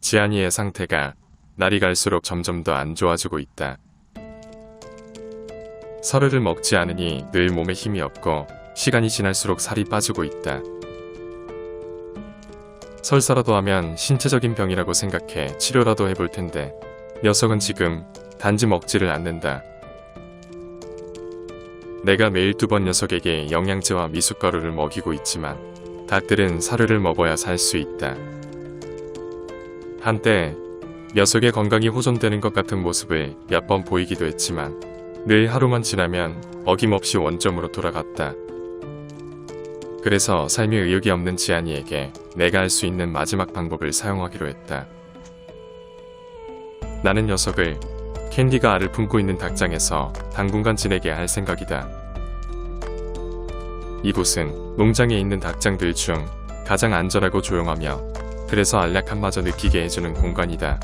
지안이의 상태가 날이 갈수록 점점 더 안 좋아지고 있다. 서르를 먹지 않으니 늘 몸에 힘이 없고 시간이 지날수록 살이 빠지고 있다. 설사라도 하면 신체적인 병이라고 생각해 치료라도 해볼 텐데 녀석은 지금 단지 먹지를 않는다. 내가 매일 두 번 녀석에게 영양제와 미숫가루를 먹이고 있지만 닭들은 사료를 먹어야 살 수 있다. 한때 녀석의 건강이 호전되는 것 같은 모습을 몇 번 보이기도 했지만 늘 하루만 지나면 어김없이 원점으로 돌아갔다. 그래서 삶에 의욕이 없는 지안이에게 내가 할 수 있는 마지막 방법을 사용하기로 했다. 나는 녀석을 캔디가 알을 품고 있는 닭장에서 당분간 지내게 할 생각이다. 이곳은 농장에 있는 닭장들 중 가장 안전하고 조용하며 그래서 안락함마저 느끼게 해주는 공간이다.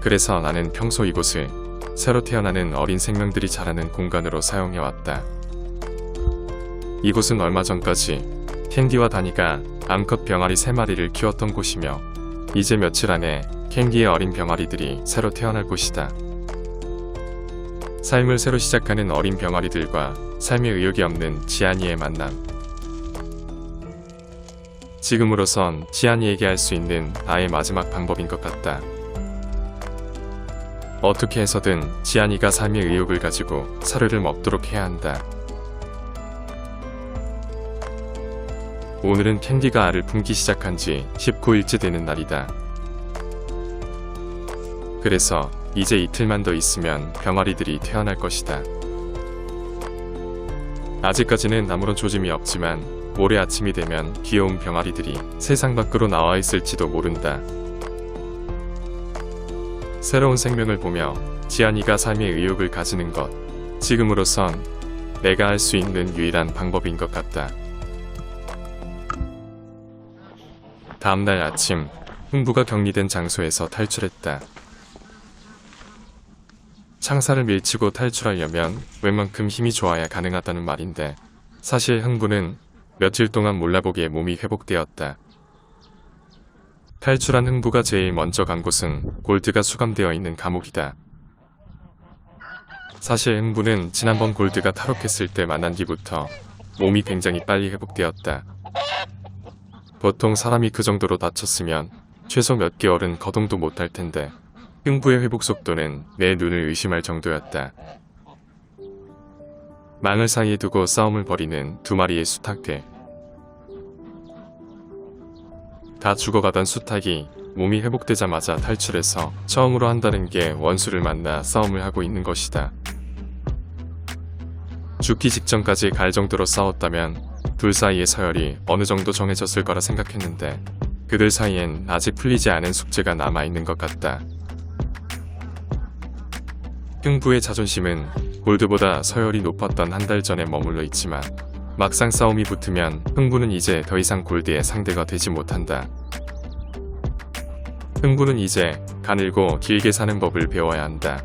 그래서 나는 평소 이곳을 새로 태어나는 어린 생명들이 자라는 공간으로 사용해왔다. 이곳은 얼마 전까지 캔디와 다니가 암컷 병아리 3마리를 키웠던 곳이며 이제 며칠 안에 캔디의 어린 병아리들이 새로 태어날 곳이다. 삶을 새로 시작하는 어린 병아리들과 삶의 의욕이 없는 지안이의 만남. 지금으로선 지안이에게 할 수 있는 나의 마지막 방법인 것 같다. 어떻게 해서든 지안이가 삶의 의욕을 가지고 사료를 먹도록 해야 한다. 오늘은 캔디가 알을 품기 시작한 지 19일째 되는 날이다. 그래서 이제 이틀만 더 있으면 병아리들이 태어날 것이다. 아직까지는 아무런 조짐이 없지만 모레 아침이 되면 귀여운 병아리들이 세상 밖으로 나와 있을지도 모른다. 새로운 생명을 보며 지안이가 삶의 의욕을 가지는 것, 지금으로선 내가 할 수 있는 유일한 방법인 것 같다. 다음날 아침, 흥부가 격리된 장소에서 탈출했다. 창사를 밀치고 탈출하려면 웬만큼 힘이 좋아야 가능하다는 말인데 사실 흥부는 며칠 동안 몰라보기에 몸이 회복되었다. 탈출한 흥부가 제일 먼저 간 곳은 골드가 수감되어 있는 감옥이다. 사실 흥부는 지난번 골드가 탈옥했을 때 만난 뒤부터 몸이 굉장히 빨리 회복되었다. 보통 사람이 그 정도로 다쳤으면 최소 몇 개월은 거동도 못할 텐데 흥부의 회복 속도는 내 눈을 의심할 정도였다. 망을 사이에 두고 싸움을 벌이는 두 마리의 수탉들. 다 죽어가던 수탉이 몸이 회복되자마자 탈출해서 처음으로 한다는 게 원수를 만나 싸움을 하고 있는 것이다. 죽기 직전까지 갈 정도로 싸웠다면 둘 사이의 서열이 어느 정도 정해졌을 거라 생각했는데 그들 사이엔 아직 풀리지 않은 숙제가 남아 있는 것 같다. 흥부의 자존심은 골드보다 서열이 높았던 한 달 전에 머물러 있지만 막상 싸움이 붙으면 흥부는 이제 더 이상 골드의 상대가 되지 못한다. 흥부는 이제 가늘고 길게 사는 법을 배워야 한다.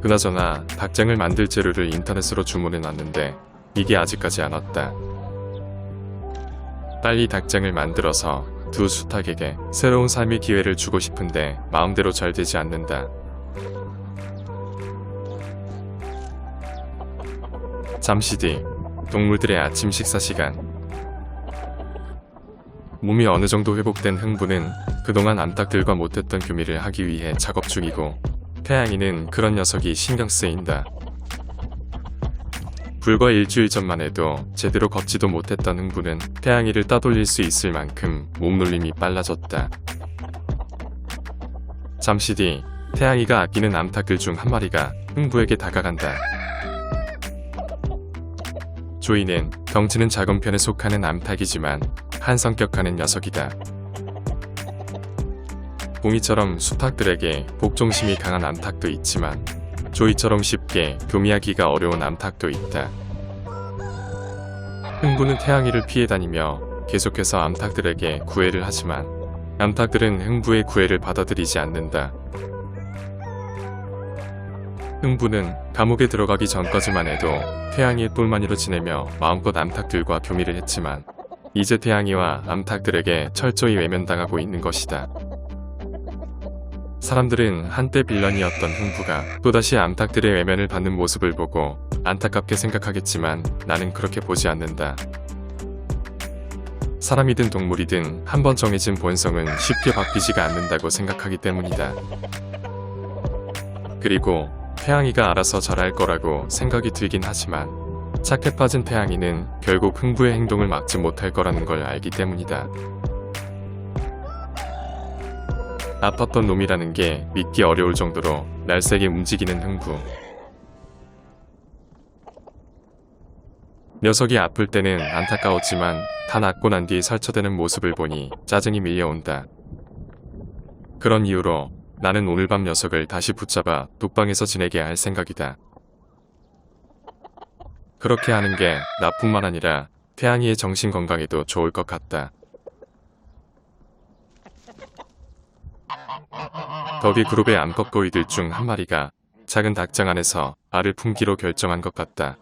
그나저나 닭장을 만들 재료를 인터넷으로 주문해 놨는데 이게 아직까지 안 왔다. 빨리 닭장을 만들어서 두 수탉에게 새로운 삶의 기회를 주고 싶은데 마음대로 잘 되지 않는다. 잠시 뒤 동물들의 아침 식사 시간. 몸이 어느 정도 회복된 흥부는 그동안 암탉들과 못했던 교미를 하기 위해 작업 중이고 태양이는 그런 녀석이 신경 쓰인다. 불과 일주일 전만 해도 제대로 걷지도 못했던 흥부는 태양이를 따돌릴 수 있을 만큼 몸놀림이 빨라졌다. 잠시 뒤 태양이가 아끼는 암탉들 중 한 마리가 흥부에게 다가간다. 조이는 덩치는 작은 편에 속하는 암탉이지만 한 성격하는 녀석이다. 붕이처럼 수탉들에게 복종심이 강한 암탉도 있지만 조이처럼 쉽게 교미하기가 어려운 암탉도 있다. 흥부는 태양이를 피해 다니며 계속해서 암탉들에게 구애를 하지만 암탉들은 흥부의 구애를 받아들이지 않는다. 흥부는 감옥에 들어가기 전까지만 해도 태양이의 똘마니로 지내며 마음껏 암탉들과 교미를 했지만 이제 태양이와 암탉들에게 철저히 외면당하고 있는 것이다. 사람들은 한때 빌런이었던 흥부가 또다시 암탉들의 외면을 받는 모습을 보고 안타깝게 생각하겠지만 나는 그렇게 보지 않는다. 사람이든 동물이든 한번 정해진 본성은 쉽게 바뀌지가 않는다고 생각하기 때문이다. 그리고 태양이가 알아서 잘할 거라고 생각이 들긴 하지만 착해 빠진 태양이는 결국 흥부의 행동을 막지 못할 거라는 걸 알기 때문이다. 아팠던 놈이라는 게 믿기 어려울 정도로 날쌔게 움직이는 흥부. 녀석이 아플 때는 안타까웠지만 다 낫고 난뒤 설쳐대는 모습을 보니 짜증이 밀려온다. 그런 이유로 나는 오늘 밤 녀석을 다시 붙잡아 독방에서 지내게 할 생각이다. 그렇게 하는 게 나뿐만 아니라 태양이의 정신 건강에도 좋을 것 같다. 덕이 그룹의 암컷거위들 중 한 마리가 작은 닭장 안에서 알을 품기로 결정한 것 같다.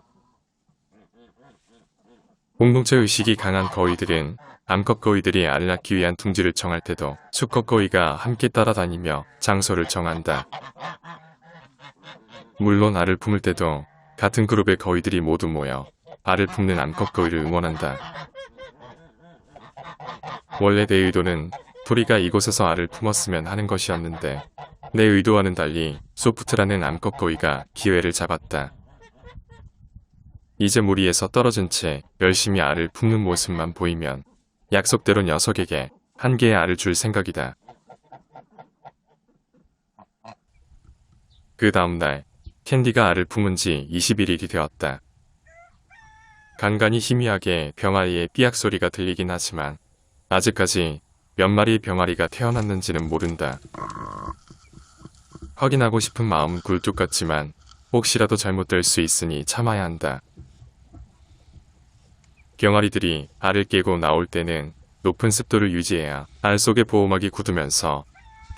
공동체 의식이 강한 거위들은 암컷 거위들이 알을 낳기 위한 둥지를 정할 때도 수컷 거위가 함께 따라다니며 장소를 정한다. 물론 알을 품을 때도 같은 그룹의 거위들이 모두 모여 알을 품는 암컷 거위를 응원한다. 원래 내 의도는 토리가 이곳에서 알을 품었으면 하는 것이었는데 내 의도와는 달리 소프트라는 암컷 거위가 기회를 잡았다. 이제 무리에서 떨어진 채 열심히 알을 품는 모습만 보이면 약속대로 녀석에게 한 개의 알을 줄 생각이다. 그 다음날 캔디가 알을 품은 지 21일이 되었다. 간간히 희미하게 병아리의 삐약 소리가 들리긴 하지만 아직까지 몇 마리 병아리가 태어났는지는 모른다. 확인하고 싶은 마음 굴뚝 같지만 혹시라도 잘못될 수 있으니 참아야 한다. 병아리들이 알을 깨고 나올 때는 높은 습도를 유지해야 알 속의 보호막이 굳으면서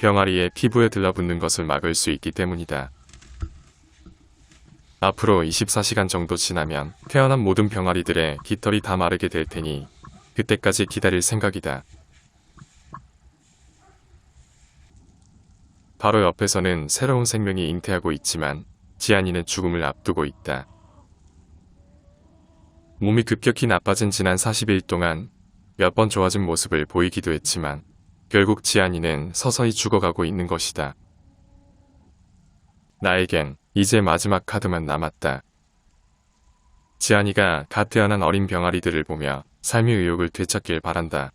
병아리의 피부에 들러붙는 것을 막을 수 있기 때문이다. 앞으로 24시간 정도 지나면 태어난 모든 병아리들의 깃털이 다 마르게 될 테니 그때까지 기다릴 생각이다. 바로 옆에서는 새로운 생명이 잉태하고 있지만 지안이는 죽음을 앞두고 있다. 몸이 급격히 나빠진 지난 40일 동안 몇 번 좋아진 모습을 보이기도 했지만 결국 지안이는 서서히 죽어가고 있는 것이다. 나에겐 이제 마지막 카드만 남았다. 지안이가 갓 태어난 어린 병아리들을 보며 삶의 의욕을 되찾길 바란다.